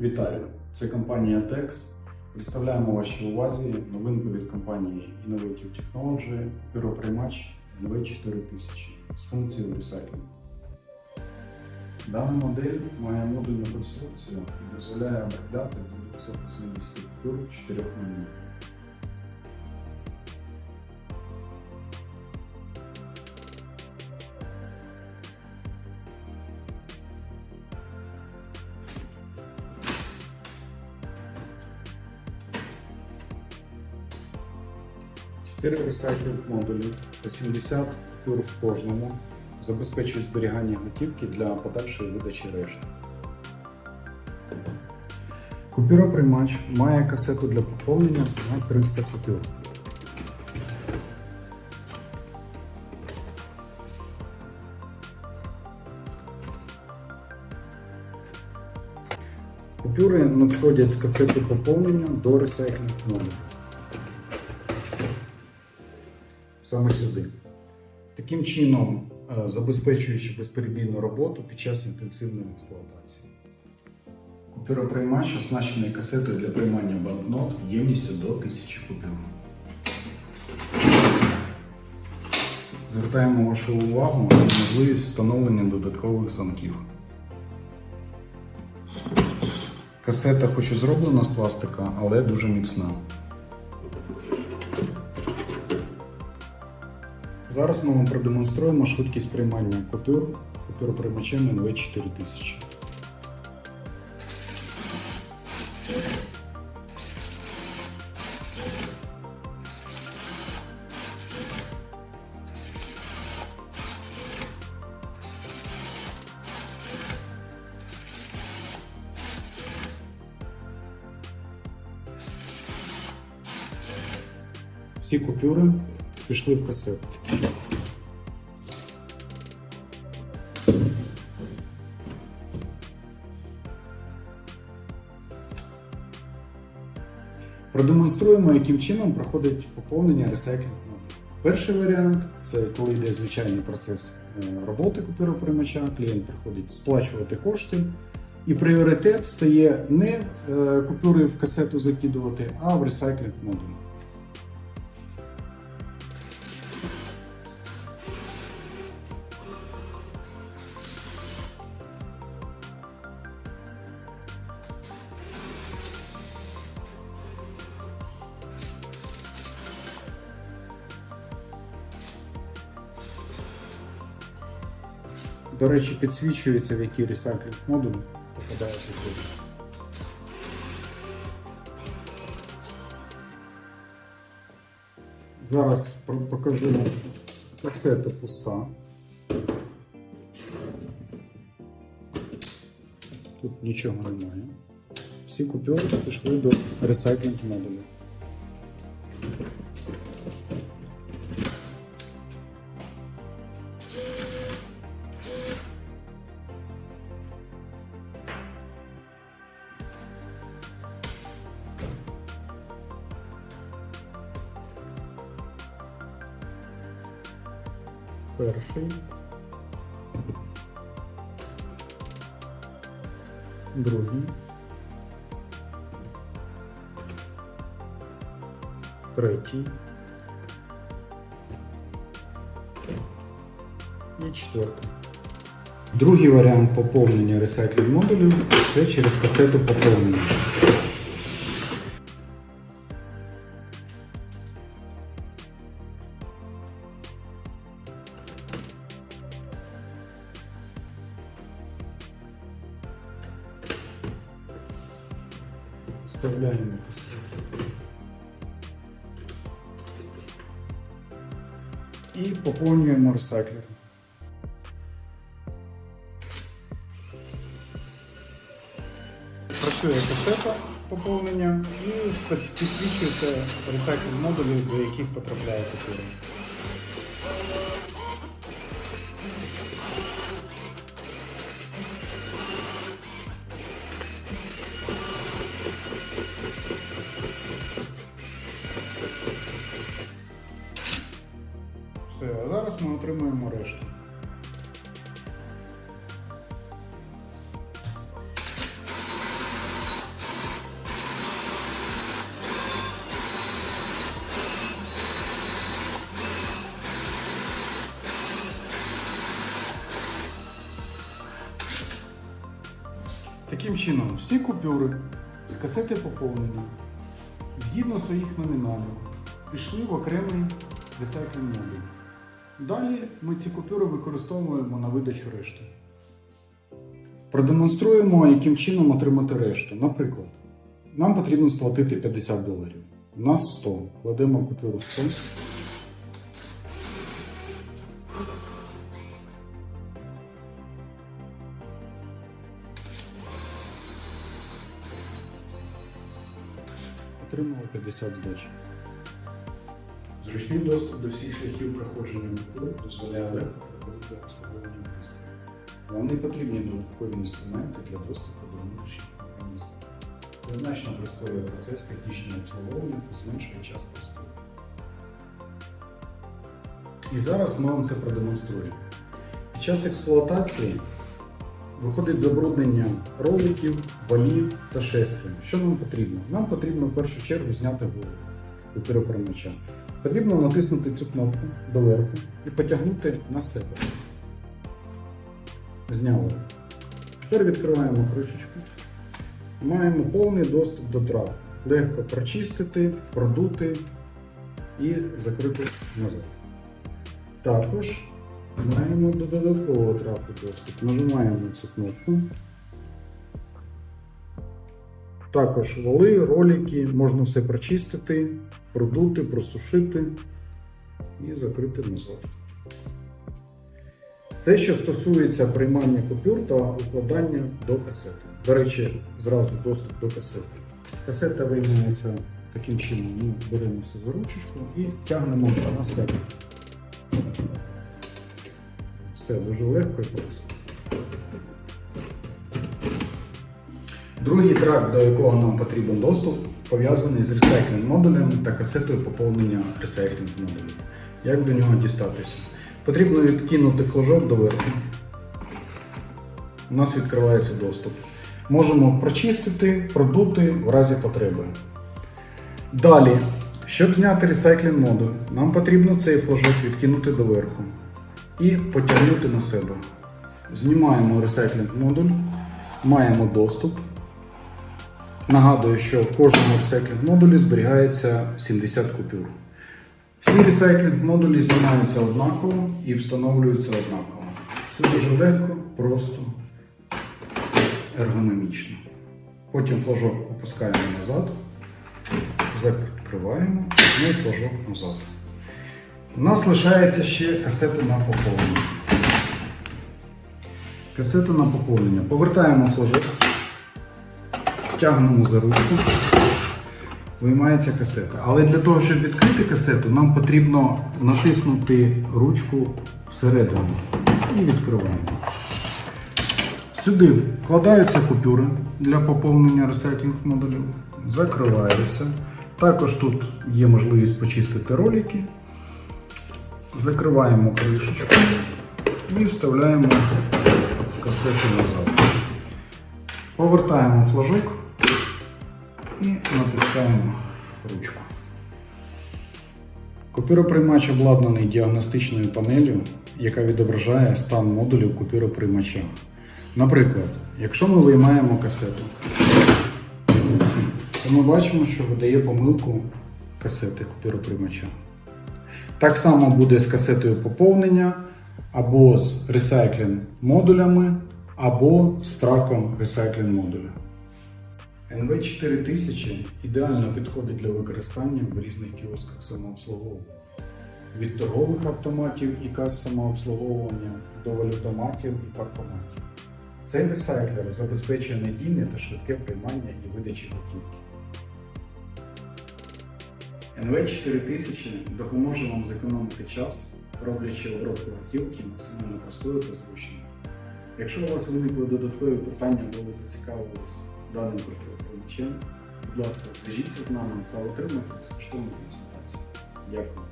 Вітаю! Це компанія TEX. Представляємо вашій увазі новинку від компанії Innovative Technology піроприймач NV4000 з функцією Recycling. Дана модель має модульну конструкцію і дозволяє обробляти до 280 купюр 4 мм. Чотири ресайклінг модулі по 70 купюр в кожному забезпечують зберігання готівки для подальшої видачі решти. Купюроприймач має касету для поповнення на 300 купюр. Купюри надходять з касети поповнення до ресайклінг модулю. Саме сюди. Таким чином, е, забезпечуючи безперебійну роботу під час інтенсивної експлуатації. Купюроприймач оснащений касетою для приймання банкнот ємністю до 1000 купюр. Звертаємо вашу увагу на можливість встановлення додаткових замків. Касета хоч і зроблена з пластика, але дуже міцна. Зараз ми вам продемонструємо швидкість приймання купюр купюроприймачем NV4000. Всі купюри пішли в касету. Продемонструємо, яким чином проходить поповнення ресайклінгу. Перший варіант це коли йде звичайний процес е, роботи купюроприймача, клієнт приходить сплачувати кошти, і пріоритет стає не е, купюри в касету закидувати, а в ресайклінг модуль. До речі, підсвічується, в який ресайклінг модуль попадає купюри. Зараз покажу касета пуста. Тут нічого немає. Всі купюри пішли до ресайклінг модулю. Перший. Другий. Третій. І четвертий. Другий варіант поповнення ресайклінг модулів це через касету поповнення. Вставляємо касету. І поповнюємо ресайклер. Працює касета поповнення і підсвічується ресайклінг модулі, до яких потрапляє купюра. ми отримуємо решту. Таким чином, всі купюри з касети поповнення згідно своїх номіналів пішли в окремий ресайклінг модуль. Далі ми ці купюри використовуємо на видачу решти. Продемонструємо, яким чином отримати решту. Наприклад, нам потрібно сплатити 50 доларів. У нас 100. Кладемо купюру 100. Отримали 50 здачі. Зручний доступ до всіх шляхів проходження купюр дозволяє легко переходити обслуговування пристрою. Вам не потрібні додаткові інструменти для доступу до внутрішніх механізмів. Це значно прискорює процес технічного обслуговування та зменшує час простою. І зараз ми вам це продемонструємо. Під час експлуатації виходить забруднення роликів, валів та шестерень. Що нам потрібно? Нам потрібно в першу чергу зняти голову купюроприймача. Потрібно натиснути цю кнопку доверху і потягнути на себе. Зняли. Тепер відкриваємо кришечку. Маємо повний доступ до трав. Легко прочистити, продути і закрити назад. Також маємо до додаткового трапу доступ. Нажимаємо цю кнопку. Також вали, ролики, можна все прочистити, продути, просушити і закрити назад. Це що стосується приймання купюр та укладання до касети. До речі, зразу доступ до касети. Касета виймається таким чином. Ми беремо все за ручечку і тягнемо на себе. Все дуже легко і просто. Другий трак, до якого нам потрібен доступ, пов'язаний з ресайклінг модулем та касетою поповнення ресайклінг модулів. Як до нього дістатися? Потрібно відкинути флажок доверху. У нас відкривається доступ. Можемо прочистити, продути в разі потреби. Далі, щоб зняти ресайклінг модуль, нам потрібно цей флажок відкинути доверху і потягнути на себе. Знімаємо ресайклінг модуль, маємо доступ. Нагадую, що в кожному ресайклінг модулі зберігається 70 купюр. Всі ресайклінг модулі знімаються однаково і встановлюються однаково. Все дуже легко, просто, ергономічно. Потім флажок опускаємо назад, закриваємо і флажок назад. У нас лишається ще касета на поповнення. Касета на поповнення. Повертаємо флажок, тягнемо за ручку, виймається касета. Але для того, щоб відкрити касету, нам потрібно натиснути ручку всередину і відкриваємо. Сюди вкладаються купюри для поповнення ресайклінг модулів, закриваються. Також тут є можливість почистити ролики. Закриваємо кришечку і вставляємо касету назад. Повертаємо флажок і натискаємо ручку. Купюроприймач обладнаний діагностичною панелью, яка відображає стан модулів купюроприймача. Наприклад, якщо ми виймаємо касету, то ми бачимо, що видає помилку касети купюроприймача. Так само буде з касетою поповнення, або з ресайклінг модулями, або з траком ресайклінг модуля. NV4000 ідеально підходить для використання в різних кіосках самообслуговування. Від торгових автоматів і кас самообслуговування до валютоматів і паркоматів. Цей ресайклер забезпечує надійне та швидке приймання і видачі готівки. NV4000 допоможе вам зекономити час, роблячи обробку готівки максимально простою та зручною. Якщо у вас виникли додаткові питання, або ви зацікавились даним приймачем, будь ласка, зв'яжіться з нами та отримайте безкоштовну консультацію. Дякую.